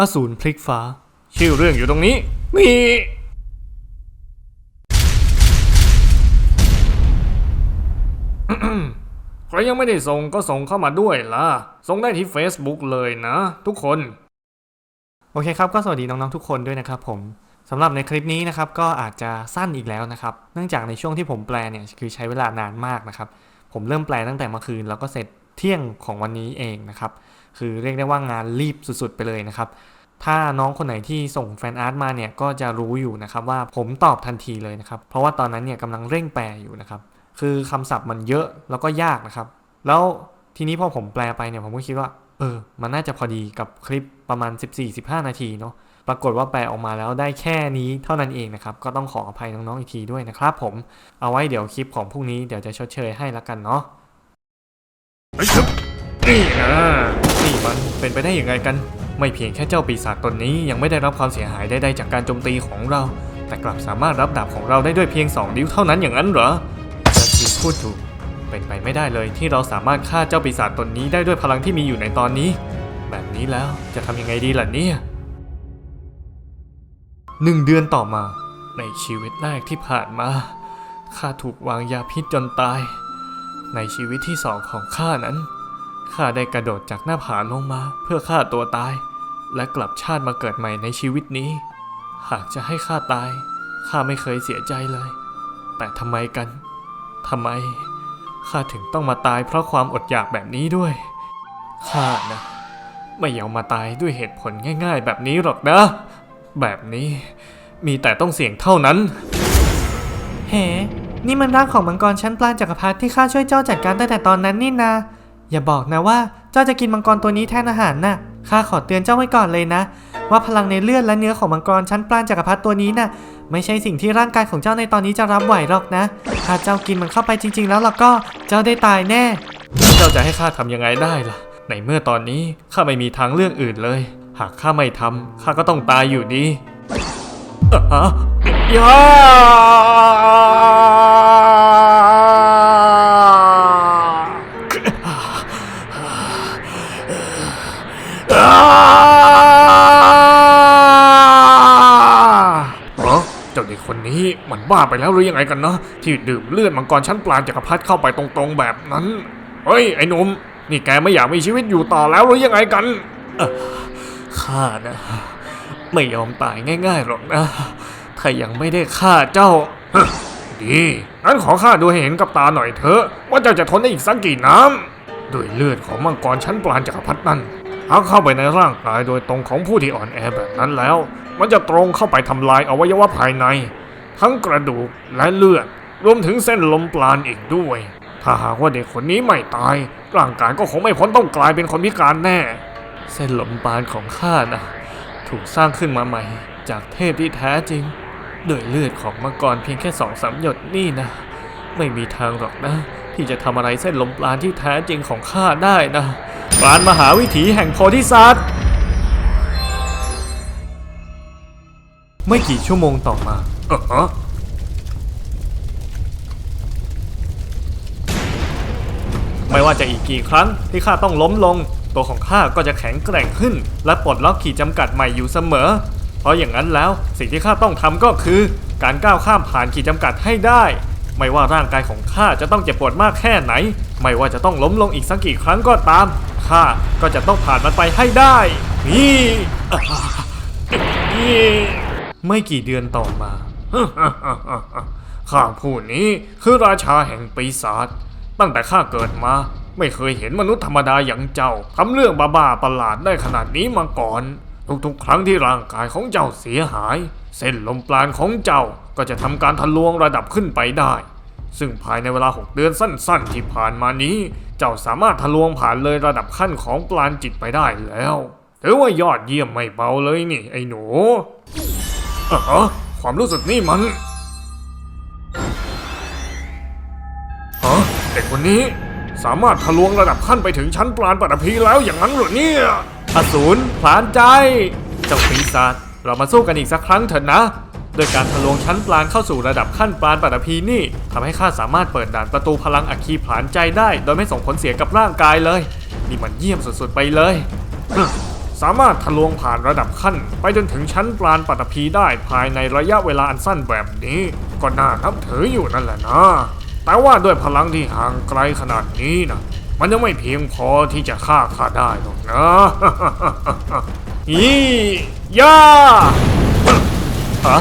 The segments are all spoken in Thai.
อสูรพลิกฟ้า ชื่อเรื่องอยู่ตรงนี้นี่ใครยังไม่ได้ส่งก็ส่งเข้ามาด้วยล่ะ ส่งได้ที่ Facebook เลยนะ ทุกคน โอเคครับก็สวัสดีน้องๆทุกคนด้วยนะครับผมสำหรับในคลิปนี้นะครับก็อาจจะสั้นอีกแล้วนะครับ เนื่องจากในช่วงที่ผมแปลเนี่ยคือใช้เวลานานมากนะครับ ผมเริ่มแปลตั้งแต่เมื่อคืนแล้วก็เสร็จเที่ยงของวันนี้เองนะครับ คือเรียกได้ว่างานรีบสุดๆไปเลยนะครับ ถ้าน้องคนไหนที่ส่งแฟนอาร์ตมาเนี่ยก็จะรู้อยู่นะครับว่าผมตอบทันทีเลยนะครับ เพราะว่าตอนนั้นเนี่ยกำลังเร่งแปลอยู่นะครับ คือคำศัพท์มันเยอะแล้วก็ยากนะครับ แล้วทีนี้พอผมแปลไปเนี่ยผมก็คิดว่า เออ มันน่าจะพอดีกับคลิปประมาณ 14-15 นาทีเนาะปรากฏว่าแปลออกมาแล้วได้แค่นี้เท่านั้นเองนะครับ ก็ต้องขออภัยน้องๆอีกทีด้วยนะครับผม เอาไว้เดี๋ยวคลิปของพรุ่งนี้เดี๋ยวจะชดเชยให้ละกันเนาะ มันเป็นไปได้ยังไงกัน ไม่เพียงแค่เจ้าปีศาจตนนี้ยังไม่ได้รับความเสียหายใดๆจากการโจมตีของเรา แต่กลับสามารถรับดาบของเราได้ด้วยเพียงสองนิ้วเท่านั้นอย่างนั้นเหรอจัสติพูดถูก เป็นไปไม่ได้เลยที่เราสามารถฆ่าเจ้าปีศาจตนนี้ได้ด้วยพลังที่มีอยู่ในตอนนี้ แบบนี้แล้วจะทำยังไงดีล่ะเนี่ยหนึ่งเดือนต่อมา ในชีวิตแรกที่ผ่านมาข้าถูกวางยาพิษจนตาย ในชีวิตที่สองของข้านั้น ข้าได้กระโดดจากหน้าผาลงมาเพื่อฆ่าตัวตาย และกลับชาติมาเกิดใหม่ในชีวิตนี้ หากจะให้ข้าตายข้าไม่เคยเสียใจเลย แต่ทำไมกันทำไมข้าถึงต้องมาตายเพราะความอดอยากแบบนี้ด้วยข้านะ ไม่ยอมมาตายด้วยเหตุผลง่าย ๆ แบบนี้หรอกนะ แบบนี้มีแต่ต้องเสี่ยงเท่านั้น เฮ้ นี่มันร่างของมังกรชั้นปลาจักรพรรดิที่ข้าช่วยเจ้าจัดการตั้งแต่ตอนนั้นนี่นา อย่าบอกนะว่าเจ้าจะกินมังกรตัวนี้แทนอาหารน่ะข้าขอเตือนเจ้าไว้ก่อนเลยนะ ว่าพลังในเลือดและเนื้อของมังกรชั้นปราณจักรพรรดิตัวนี้น่ะไม่ใช่สิ่งที่ร่างกายของเจ้าในตอนนี้จะรับไหวหรอกนะ ถ้าเจ้ากินมันเข้าไปจริง ๆ แล้วล่ะก็เจ้าได้ตายแน่ เจ้าจะให้ข้าทำยังไงได้ล่ะ ในเมื่อตอนนี้ข้าไม่มีทางเลือกอื่นเลย หากข้าไม่ทำข้าก็ต้องตายอยู่ดีอะยา เจ้าเด็กคนนี้มันบ้าไปแล้วหรือยังไงกันเนาะที่ดื่มเลือดมังกรชั้นปลาจักรพรรดิเข้าไปตรงๆแบบนั้น เฮ้ยไอ้หนุ่มนี่แกไม่อยากมีชีวิตอยู่ต่อแล้วหรือยังไงกันเอ่อข้านะ ไม่ยอมตายง่ายๆหรอกนะ ถ้ายังไม่ได้ฆ่าเจ้าดีงั้นขอข้าดูให้เห็นกับตาหน่อยเถอะ ว่าเจ้าจะทนได้อีกสักกี่น้ำด้วยเลือดของมังกรชั้นปราณจักรพรรดินั่นหากเข้าไปในร่างกายโดยตรงของผู้ที่อ่อนแอแบบนั้นแล้ว มันจะตรงเข้าไปทำลายอวัยวะภายใน ทั้งกระดูกและเลือด รวมถึงเส้นลมปราณอีกด้วย ถ้าหากว่าเด็กคนนี้ไม่ตาย ร่างกายก็คงไม่พ้นต้องกลายเป็นคนพิการแน่ เส้นลมปราณของข้านะถูกสร้างขึ้นมาใหม่ จากเทพที่แท้จริงโดยเลือดของมังกรเพียงแค่สองสามหยดนี่นะ ไม่มีทางหรอกนะ ที่จะทำอะไรเส้นลมปราณที่แท้จริงของข้าได้นะปราณมหาวิถีแห่งโพธิสัตว์ ไม่กี่ชั่วโมงต่อมาออฮะไม่ว่าจะอีกกี่ครั้งที่ข้าต้องล้มลง ตัวของข้าก็จะแข็งแกร่งขึ้น และปลดล็อกขีดจำกัดใหม่อยู่เสมอ เพราะอย่างนั้นแล้วสิ่งที่ข้าต้องทำก็คือ การก้าวข้ามผ่านขีดจำกัดให้ได้ ไม่ว่าร่างกายของข้าจะต้องเจ็บปวดมากแค่ไหน ไม่ว่าจะต้องล้มลงอีกสักกี่ครั้งก็ตามข้าก็จะต้องผ่านมันไปให้ได้ นี่นี่ ไม่กี่เดือนต่อมาข้าผู้นี้คือราชาแห่งปีศาจตั้งแต่ข้าเกิดมา ไม่เคยเห็นมนุษย์ธรรมดาอย่างเจ้าทำเรื่องบ้าๆประหลาดได้ขนาดนี้มาก่อน ทุกๆ ครั้งที่ร่างกายของเจ้าเสียหาย เส้นลมปราณของเจ้าก็จะทำการทะลวงระดับขึ้นไปได้ ซึ่งภายในเวลา 6 เดือนสั้น ๆ ที่ผ่านมานี้ เจ้าสามารถทะลวงผ่านเลยระดับขั้นของปราณจิตไปได้แล้วถือว่ายอดเยี่ยมไม่เบาเลยนี่ไอ้หนู อะฮะความรู้สึกนี่มันฮะเด็กคนนี้สามารถทะลวงระดับขั้นไปถึงชั้นปราณปัตภีแล้วอย่างนั้นหรอเนี่ยอสูรผลานใจ เจ้าปีศาจเรามาสู้กันอีกสักครั้งเถอะนะโดยการทะลวงชั้นปราณเข้าสู่ระดับขั้นปราณปัตภีนี่ทำให้ข้าสามารถเปิดด่านประตูพลังอัคคีผลานใจได้ โดยไม่ส่งผลเสียกับร่างกายเลย นี่มันเยี่ยมสุดๆไปเลย สามารถทะลวงผ่านระดับขั้น ไปจนถึงชั้นปราณปัตภีได้ภายในระยะเวลาอันสั้นแบบนี้ ก็น่านับถืออยู่นั่นแหละนะ แต่ว่าด้วยพลังที่ห่างไกลขนาดนี้นะมันยังไม่เพียงพอที่จะฆ่าข้าได้หรอกนะอีย่าฮะ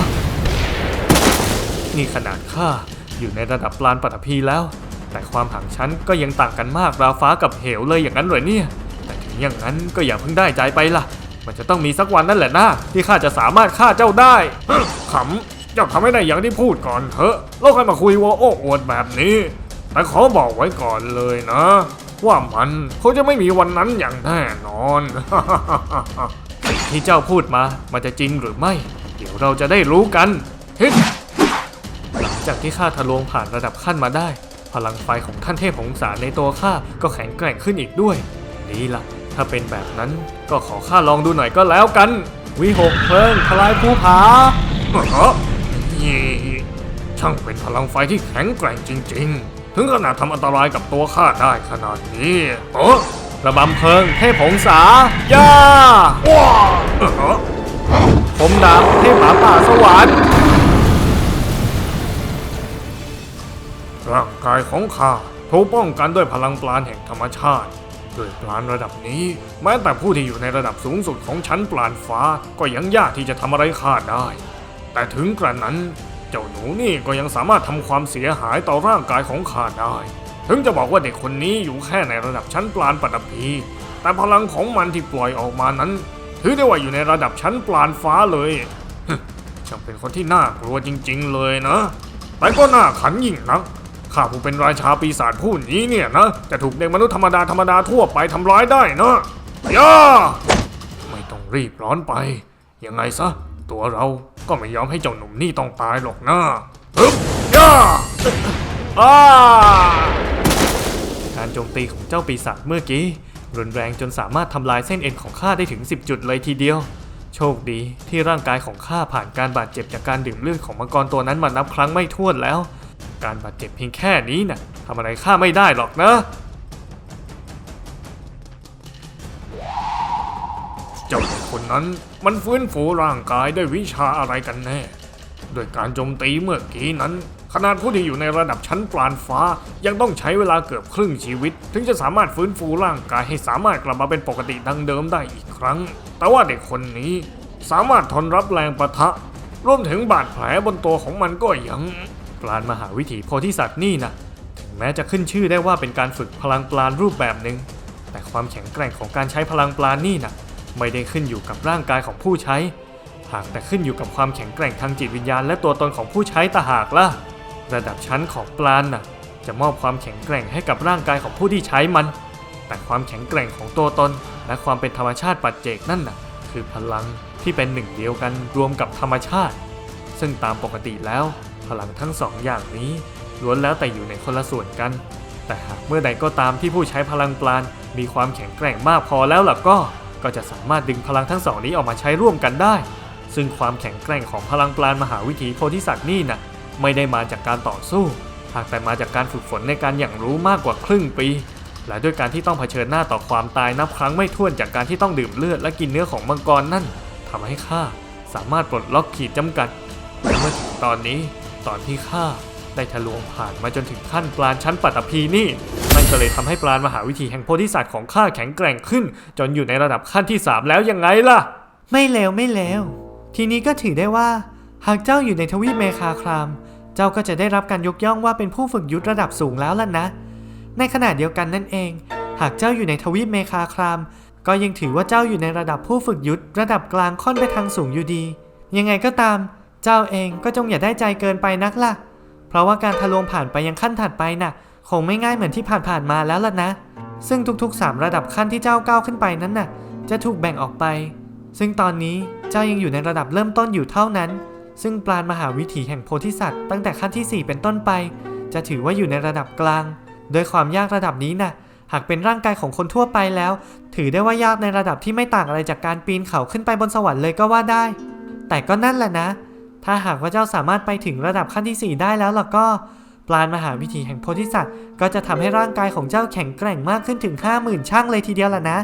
นี่ขนาดข้าอยู่ในระดับปราณปัตภีแล้ว แต่ความห่างชั้นก็ยังต่างกันมากราฟ้ากับเหวเลยอย่างนั้นเหรอเนี่ย ถึงอย่างนั้นก็อย่าเพิ่งได้ใจไปล่ะ มันจะต้องมีสักวันนั่นแหละนะที่ข้าจะสามารถฆ่าเจ้าได้ขำเจ้าทำให้ได้อย่างที่พูดก่อนเถอะแล้วค่อยมาคุยว่าโอ้อวดแบบนี้แต่ขอบอกไว้ก่อนเลยนะ ว่ามันคงจะไม่มีวันนั้นอย่างแน่นอนสิ่งที่เจ้าพูดมามันจะจริงหรือไม่ เดี๋ยวเราจะได้รู้กันฮิตหลังจากที่ข้าทะลวงผ่านระดับขั้นมาได้ พลังไฟของท่านเทพหงสารในตัวข้าก็แข็งแกร่งขึ้นอีกด้วยดีล่ะ ถ้าเป็นแบบนั้นก็ขอข้าลองดูหน่อยก็แล้วกัน วิหกเพลิงทลายภูผาเฮ้ยช่างเป็นพลังไฟที่แข็งแกร่งจริง ๆ ถึงขนาดทำอันตรายกับตัวข้าได้ขนาดนี้เออระบำเพลิงเทพหงสาย่าว้าเออผมดาบเทพหมาป่าสวรรค์ร่างกายของข้าถูกป้องกันด้วยพลังปราณแห่งธรรมชาติ ด้วยปราณระดับนี้ แม้แต่ผู้ที่อยู่ในระดับสูงสุดของชั้นปราณฟ้าก็ยังยากที่จะทำอะไรข้าได้ แต่ถึงกระนั้น เจ้าหนูนี่ก็ยังสามารถทำความเสียหายต่อร่างกายของข้าได้ ถึงจะบอกว่าเด็กคนนี้อยู่แค่ในระดับชั้นปราณปัตภีแต่พลังของมันที่ปล่อยออกมานั้น ถือได้ว่าอยู่ในระดับชั้นปราณฟ้าเลยช่างเป็นคนที่น่ากลัวจริง ๆ เลยนะ แต่ก็น่าขันยิ่งนัก ข้าผู้เป็นราชาปีศาจผู้นี้เนี่ยนะ จะถูกเด็กมนุษย์ธรรมดาธรรมดาทั่วไปทำร้ายได้นะย่าไม่ต้องรีบร้อนไป ยังไงซะ ตัวเราก็ไม่ยอมให้เจ้าหนุ่มนี่ต้องตายหรอกนะฮึบย่าอ้าการโจมตีของเจ้าปีศาจเมื่อกี้ รุนแรงจนสามารถทำลายเส้นเอ็นของข้าได้ถึง 10 จุดเลยทีเดียว โชคดีที่ร่างกายของข้าผ่านการบาดเจ็บจากการดื่มเลือดของมังกรตัวนั้นมานับครั้งไม่ถ้วนแล้ว การบาดเจ็บเพียงแค่นี้นะ่ะทำอะไรข้าไม่ได้หรอกนะ เจ้าคนนั้นมันฟื้นฟูร่างกายด้วยวิชาอะไรกันแน่โดยการโจมตีเมื่อกี้นั้น ขนาดผู้ที่อยู่ในระดับชั้นปราณฟ้า ยังต้องใช้เวลาเกือบครึ่งชีวิต ถึงจะสามารถฟื้นฟูร่างกายให้สามารถกลับมาเป็นปกติดังเดิมได้อีกครั้ง แต่ว่าเด็กคนนี้สามารถทนรับแรงประทะ รวมถึงบาดแผลบนตัวของมันก็ยัง ปราณมหาวิถีโพธิสัตว์นี่นะถึงแม้จะขึ้นชื่อได้ว่าเป็นการฝึกพลังปราณรูปแบบหนึ่งแต่ความแข็งแกร่งของการใช้พลังปราณนี่นะไม่ได้ขึ้นอยู่กับร่างกายของผู้ใช้ หากแต่ขึ้นอยู่กับความแข็งแกร่งทางจิตวิญญาณและตัวตนของผู้ใช้ต่าหากล่ะระดับชั้นของปราณน่ะจะมอบความแข็งแกร่งให้กับร่างกายของผู้ที่ใช้มัน แต่ความแข็งแกร่งของตัวตน และความเป็นธรรมชาติปัจเจกนั่นน่ะ คือพลังที่เป็นหนึ่งเดียวกันรวมกับธรรมชาติ ซึ่งตามปกติแล้ว พลังทั้งสองอย่างนี้ล้วนแล้วแต่อยู่ในคนละส่วนกัน แต่หากเมื่อใดก็ตามที่ผู้ใช้พลังปราณมีความแข็งแกร่งมากพอแล้วล่ะก็ก็จะสามารถดึงพลังทั้งสองนี้ออกมาใช้ร่วมกันได้ ซึ่งความแข็งแกร่งของพลังปราณมหาวิถีโพธิสัตว์นี่นะไม่ได้มาจากการต่อสู้ หากแต่มาจากการฝึกฝนในการอย่างรู้มากกว่าครึ่งปี และด้วยการที่ต้องเผชิญหน้าต่อความตายนับครั้งไม่ถ้วนจากการที่ต้องดื่มเลือดและกินเนื้อของมังกรนั่นทำให้ข้าสามารถปลดล็อกขีดจำกัดและเมื่อถึงตอนนี้ ตอนที่ข้าได้ทะลวงผ่านมาจนถึงขั้นปราณชั้นปัตตภีนี่นั่นก็เลยทำให้ปราณมหาวิถีแห่งโพธิสัตว์ของข้าแข็งแกร่งขึ้น จนอยู่ในระดับขั้นที่สามแล้วยังไงล่ะ ไม่เลวไม่เลวทีนี้ก็ถือได้ว่า หากเจ้าอยู่ในทวีปเมคาคราม เจ้าก็จะได้รับการยกย่องว่าเป็นผู้ฝึกยุทธระดับสูงแล้วล่ะนะ ในขณะเดียวกันนั่นเอง หากเจ้าอยู่ในทวีปเมคาคราม ก็ยังถือว่าเจ้าอยู่ในระดับผู้ฝึกยุทธระดับกลางค่อนไปทางสูงอยู่ดี ยังไงก็ตาม เจ้าเองก็จงอย่าได้ใจเกินไปนักล่ะ เพราะว่าการทะลวงผ่านไปยังขั้นถัดไปน่ะ คงไม่ง่ายเหมือนที่ผ่านๆมาแล้วล่ะนะ ซึ่งทุกๆ 3 ระดับขั้นที่เจ้าก้าวขึ้นไปนั้นน่ะ จะถูกแบ่งออกไป ซึ่งตอนนี้เจ้ายังอยู่ในระดับเริ่มต้นอยู่เท่านั้น ซึ่งปราณมหาวิถีแห่งโพธิสัตว์ตั้งแต่ขั้นที่ 4 เป็นต้นไป จะถือว่าอยู่ในระดับกลาง โดยความยากระดับนี้น่ะหากเป็นร่างกายของคนทั่วไปแล้ว ถือได้ว่ายากในระดับที่ไม่ต่างอะไรจากการปีนเขาขึ้นไปบนสวรรค์เลยก็ว่าได้ แต่ก็นั่นแหละนะ ถ้าหากว่าเจ้าสามารถไปถึงระดับขั้นที่ 4 ได้แล้วล่ะก็ปราณมหาวิถีแห่งโพธิสัตว์ ก็จะทำให้ร่างกายของเจ้าแข็งแกร่งมากขึ้นถึง 50,000ช่างเลยทีเดียวล่ะนะ